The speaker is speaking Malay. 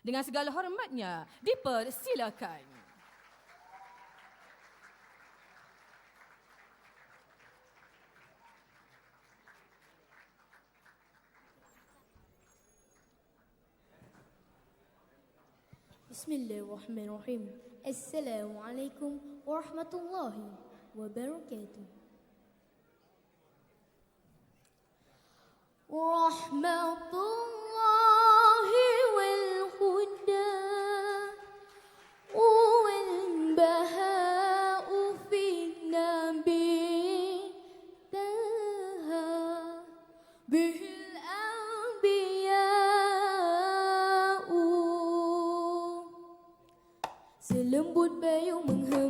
Dengan segala hormatnya, dipersilakan. Bismillahirrahmanirrahim. Assalamualaikum warahmatullahi wabarakatuh. Rahmatullahi sự lương buôn bê yêu mừng hương